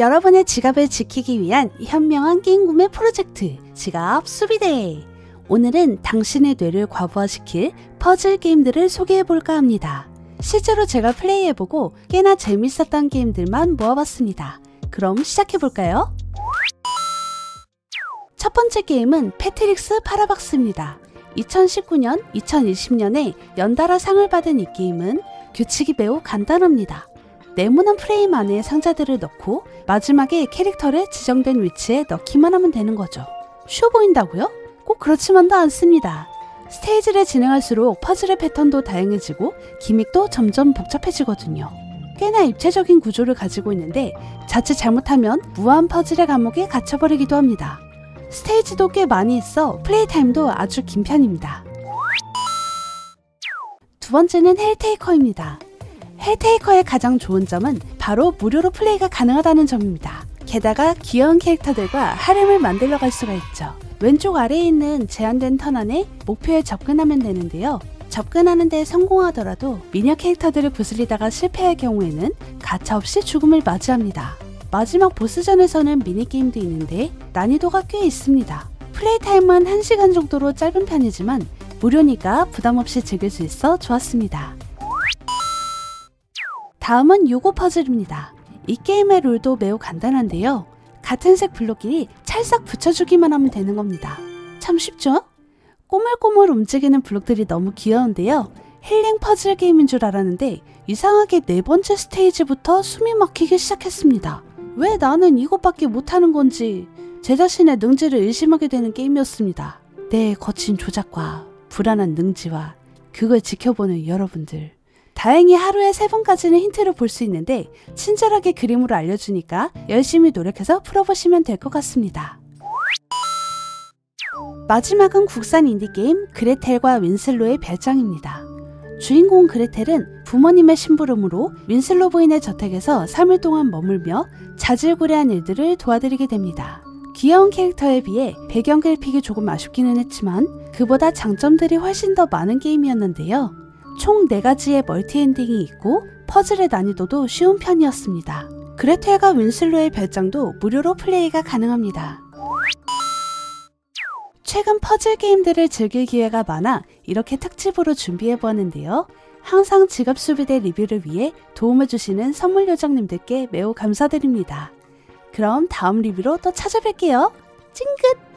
여러분의 지갑을 지키기 위한 현명한 게임 구매 프로젝트 지갑 수비대 오늘은 당신의 뇌를 과부하시킬 퍼즐 게임들을 소개해 볼까 합니다. 실제로 제가 플레이해보고 꽤나 재밌었던 게임들만 모아봤습니다. 그럼 시작해볼까요? 첫 번째 게임은 패트릭스 파라박스입니다. 2019년, 2020년에 연달아 상을 받은 이 게임은 규칙이 매우 간단합니다. 네모난 프레임 안에 상자들을 넣고 마지막에 캐릭터를 지정된 위치에 넣기만 하면 되는 거죠. 쉬워 보인다고요? 꼭 그렇지만도 않습니다. 스테이지를 진행할수록 퍼즐의 패턴도 다양해지고 기믹도 점점 복잡해지거든요. 꽤나 입체적인 구조를 가지고 있는데 자칫 잘못하면 무한 퍼즐의 감옥에 갇혀버리기도 합니다. 스테이지도 꽤 많이 있어 플레이 타임도 아주 긴 편입니다. 두 번째는 헬테이커입니다. 헬테이커의 가장 좋은 점은 바로 무료로 플레이가 가능하다는 점입니다. 게다가 귀여운 캐릭터들과 하렘을 만들러 갈 수가 있죠. 왼쪽 아래에 있는 제한된 턴 안에 목표에 접근하면 되는데요. 접근하는 데 성공하더라도 미녀 캐릭터들을 부술리다가 실패할 경우에는 가차없이 죽음을 맞이합니다. 마지막 보스전에서는 미니게임도 있는데 난이도가 꽤 있습니다. 플레이 타임은 1시간 정도로 짧은 편이지만 무료니까 부담없이 즐길 수 있어 좋았습니다. 다음은 요고 퍼즐입니다. 이 게임의 룰도 매우 간단한데요. 같은 색 블록끼리 찰싹 붙여주기만 하면 되는 겁니다. 참 쉽죠? 꼬물꼬물 움직이는 블록들이 너무 귀여운데요. 힐링 퍼즐 게임인 줄 알았는데 이상하게 네 번째 스테이지부터 숨이 막히기 시작했습니다. 왜 나는 이것밖에 못하는 건지 제 자신의 능지를 의심하게 되는 게임이었습니다. 내 거친 조작과 불안한 능지와 그걸 지켜보는 여러분들. 다행히 하루에 세 번까지는 힌트를 볼 수 있는데 친절하게 그림으로 알려주니까 열심히 노력해서 풀어보시면 될 것 같습니다. 마지막은 국산 인디게임 그레텔과 윈슬로의 별장입니다. 주인공 그레텔은 부모님의 심부름으로 윈슬로 부인의 저택에서 3일 동안 머물며 자질구레한 일들을 도와드리게 됩니다. 귀여운 캐릭터에 비해 배경 그래픽이 조금 아쉽기는 했지만 그보다 장점들이 훨씬 더 많은 게임이었는데요. 총 4가지의 멀티 엔딩이 있고 퍼즐의 난이도도 쉬운 편이었습니다. 그레텔과 윈슬로의 별장도 무료로 플레이가 가능합니다. 최근 퍼즐 게임들을 즐길 기회가 많아 이렇게 특집으로 준비해 보았는데요. 항상 지갑 수비대 리뷰를 위해 도움을 주시는 선물 요정님들께 매우 감사드립니다. 그럼 다음 리뷰로 또 찾아뵐게요. 찡긋!